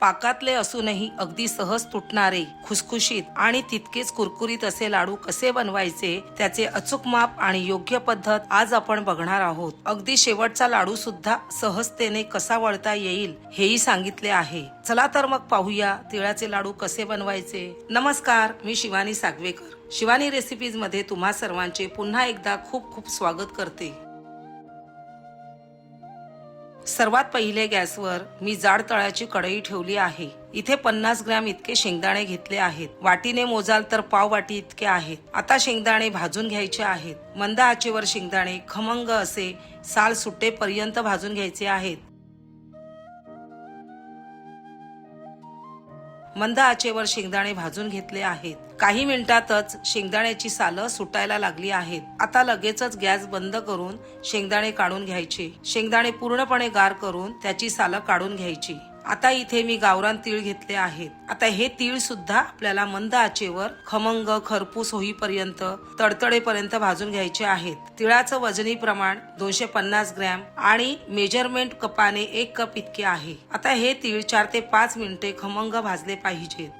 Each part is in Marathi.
पाकातले असूनही अगदी सहज तुटणारे खुसखुशीत आणि तितकेच कुरकुरीत असे लाडू कसे बनवायचे त्याचे अचूक माप आणि योग्य पद्धत आज आपण बघणार आहोत. अगदी शेवटचा लाडू सुद्धा सहजतेने कसा वळता येईल हेही सांगितले आहे. चला तर मग पाहूया तिळाचे लाडू कसे बनवायचे. नमस्कार मी शिवानी सागवेकर. शिवानी रेसिपीजमध्ये तुम्हा सर्वांचे पुन्हा एकदा खूप खूप स्वागत करते. सर्वात पहिले गॅसवर मी जाड तळाची कढई ठेवली आहे. इथे पन्नास ग्रॅम इतके शेंगदाणे घेतले आहेत. वाटीने मोजाल तर पाव वाटी इतके आहेत. आता शेंगदाणे भाजून घ्यायचे आहेत. मंद आचेवर शेंगदाणे खमंग असे साल सुट्टेपर्यंत भाजून घ्यायचे आहेत. मंद आचेवर शेंगदाणे भाजून घेतले आहेत. काही मिनिटातच शेंगदाण्याची सालं सुटायला लागली आहेत. आता लगेचच गॅस बंद करून शेंगदाणे काढून घ्यायचे. शेंगदाणे पूर्णपणे गार करून त्याची सालं काढून घ्यायची. आता इथे मी गावरान तीळ घेतले आहेत. आता हे तीळ सुद्धा आपल्याला मंद आचेवर खमंग खरपूस होईपर्यंत तडतडेपर्यंत भाजून घ्यायचे आहेत. तिळाचं वजनी प्रमाण दोनशे पन्नास ग्रॅम आणि मेजरमेंट कपाने एक कप इतके आहे. आता हे तीळ चार ते पाच मिनिटे खमंग भाजले पाहिजेत.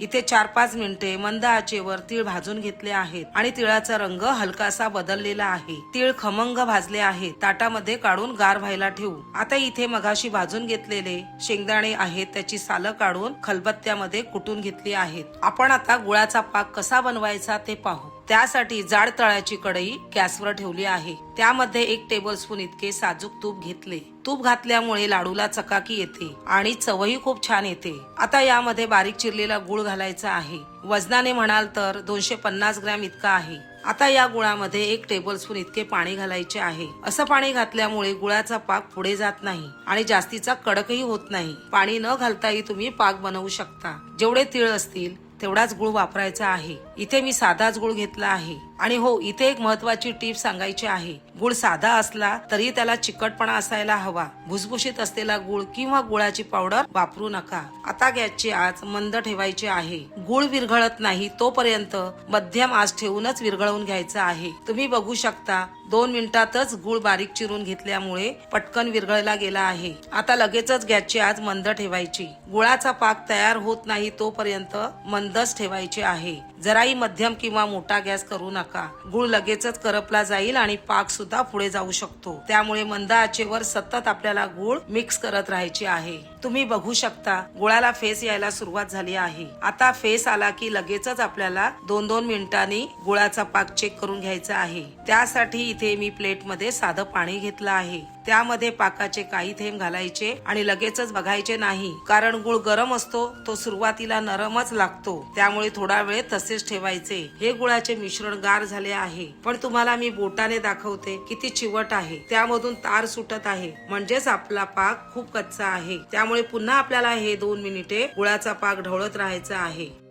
इथे चार पाच मिनिटे मंद आचेवर तीळ भाजून घेतले आहेत आणि तिळाचा रंग हलकासा बदललेला आहे. तीळ खमंग भाजले आहेत ताटामध्ये काढून गार व्हायला ठेवू. आता इथे मगाशी भाजून घेतलेले शेंगदाणे आहेत. त्याची सालं काढून खलबत्त्यामध्ये कुटून घेतली आहेत. आपण आता गुळाचा पाक कसा बनवायचा ते पाहू. त्यासाठी जाड तळाची कढई गॅसवर ठेवली आहे. त्यामध्ये एक टेबलस्पून इतके साजूक तूप घेतले. तूप घातल्यामुळे लाडूला चकाकी येते आणि चवही खूप छान येते. आता यामध्ये बारीक चिरलेला गुळ घालायचा आहे. वजनाने म्हणाल तर दोनशे पन्नास ग्रॅम इतका आहे. आता या गुळामध्ये एक टेबलस्पून इतके पाणी घालायचे आहे. असं पाणी घातल्यामुळे गुळाचा पाक पुढे जात नाही आणि जास्तीचा कडकही होत नाही. पाणी न घालताही तुम्ही पाक बनवू शकता. जेवढे तीळ असतील तेवढाच गुळ वापरायचा आहे. इथे मी साधाच गुळ घेतला आहे. आणि हो इथे एक महत्वाची टीप सांगायची आहे. गुळ साधा असला तरी त्याला चिकटपणा असायला हवा. भुसभुशीत असलेला गुळ किंवा गुळाची पावडर वापरू नका. आता गॅसची आच मंद ठेवायची आहे. गुळ विरघळत नाही तोपर्यंत मध्यम आच ठेवूनच विरघळवून घ्यायचं आहे. तुम्ही बघू शकता दोन मिनिटातच गुळ बारीक चिरून घेतल्यामुळे पटकन विरघळला गेला आहे. आता लगेचच गॅसची आज मंद ठेवायची. गुळाचा पाक तयार होत नाही तोपर्यंत मंदच ठेवायचे आहे. जराही मध्यम किंवा मोठा गॅस करू नका. गुळ लगेचच करपला जाईल आणि पाक सुद्धा पुढे जाऊ शकतो. त्यामुळे मंद आचेवर सतत आपल्याला गुळ मिक्स करत राहायचे आहे. तुम्ही बघू शकता गुळाला फेस यायला सुरुवात झाली आहे. आता फेस आला की लगेचच आपल्याला दोन दोन मिनिटांनी गुळाचा पाक चेक करून घ्यायचा आहे. त्यासाठी इथे मी प्लेटमध्ये साधं पाणी घेतलं आहे. त्यामध्ये पाकाचे काही थेंब घालायचे आणि लगेचच बघायचे नाही. कारण गुळ गरम असतो तो सुरुवातीला नरमच लागतो. त्यामुळे थोडा वेळ तसेच ठेवायचे. हे गुळाचे मिश्रण गार झाले आहे. पण तुम्हाला मी बोटाने दाखवते किती चिवट आहे. त्यामधून तार सुटत आहे. म्हणजेच आपला पाक खूप कच्चा आहे. त्यामुळे पुन्हा आपल्याला हे दोन मिनिटे गुळाचा पाक ढवळत राहायचा आहे.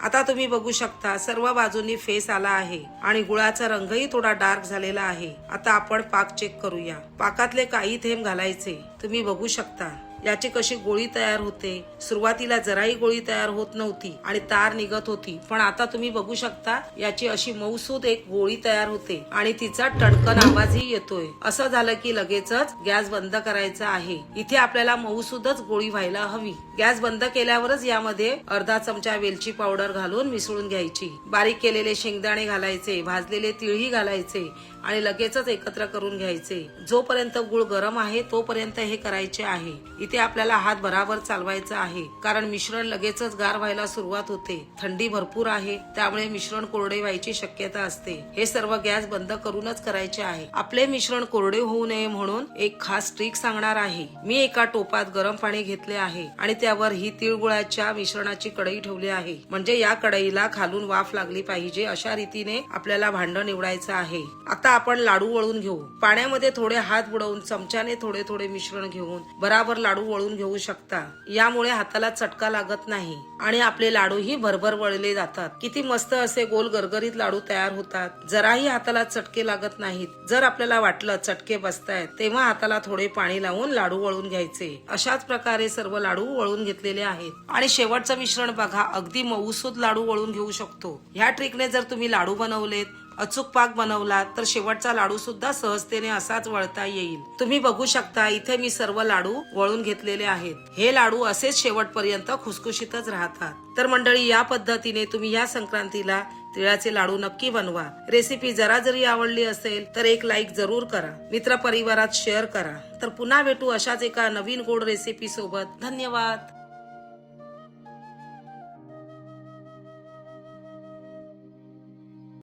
आता तुम्ही बघू शकता सर्व बाजूनी फेस आला आहे आणि गुळाचा रंगही थोडा डार्क झालेला आहे. आता आपण पाक चेक करूया. पाकातले काही थेंब घालायचे. तुम्ही बघू शकता. याची कशी गोळी तयार होते? सुरुवातीला जराही गोळी तयार होत नव्हती आणि तार निघत होती. पण आता तुम्ही बघू शकता याची अशी मऊसूद एक गोळी तयार होते आणि तिचा टडकन आवाजही येतोय. असं झालं की लगेचच गॅस बंद करायचा आहे. इथे आपल्याला मऊसूदच गोळी व्हायला हवी. गॅस बंद केल्यावरच यामध्ये अर्धा चमचा वेलची पावडर घालून मिसळून घ्यायची. बारीक केलेले शेंगदाणे घालायचे भाजलेले तिळही घालायचे आणि लगेचच एकत्र करून घ्यायचे. जोपर्यंत गुळ गरम आहे तोपर्यंत हे करायचे आहे. इथे आपल्याला हात बराबर चालवायचा आहे. कारण मिश्रण लगेचच गार व्हायला सुरुवात होते. थंडी भरपूर आहे. त्यामुळे मिश्रण कोरडे व्हायची शक्यता असते. हे सर्व गॅस बंद करूनच करायचे आहे. आपले मिश्रण कोरडे होऊ नये म्हणून एक खास ट्रिक सांगणार आहे. मी एका टोपात गरम पाणी घेतले आहे आणि त्यावर ही तिळगुळाच्या मिश्रणाची कढई ठेवली आहे. म्हणजे या कढईला खालून वाफ लागली पाहिजे अशा रीतीने आपल्याला भांड निवडायचं आहे. आता आपण लाडू वळून घेऊ. पाण्यामध्ये थोडे हात बुडवून चमच्याने थोडे थोडे मिश्रण घेऊन बराबर लाडू वळून घेऊ शकता. यामुळे हाताला चटका लागत नाही आणि आपले लाडूही भरभर वळले जातात. किती मस्त असे गोल गरगरीत लाडू तयार होतात. जराही हाताला चटके लागत नाहीत. जर आपल्याला वाटलं चटके बसतायत तेव्हा हाताला थोडे पाणी लावून लाडू वळून घ्यायचे. अशाच प्रकारे सर्व लाडू वळून घेतलेले आहेत. आणि शेवटचं मिश्रण बघा अगदी मऊसूद लाडू वळून घेऊ शकतो. ह्या ट्रिकने जर तुम्ही लाडू बनवलेत अचूक पाक बनवला तर शेवटचा लाडू सुद्धा सहजतेने असाच वळता येईल. तुम्ही बघू शकता इथे मी सर्व लाडू वळून घेतलेले आहेत. हे लाडू असेच शेवटपर्यंत खुसखुशीतच राहतात. तर मंडळी या पद्धतीने तुम्ही या संक्रांतीला तिळाचे लाडू नक्की बनवा. रेसिपी जरा जरी आवडली असेल तर एक लाईक जरूर करा. मित्र परिवारात शेअर करा. तर पुन्हा भेटू अशाच एका नवीन गोड रेसिपी सोबत. धन्यवाद.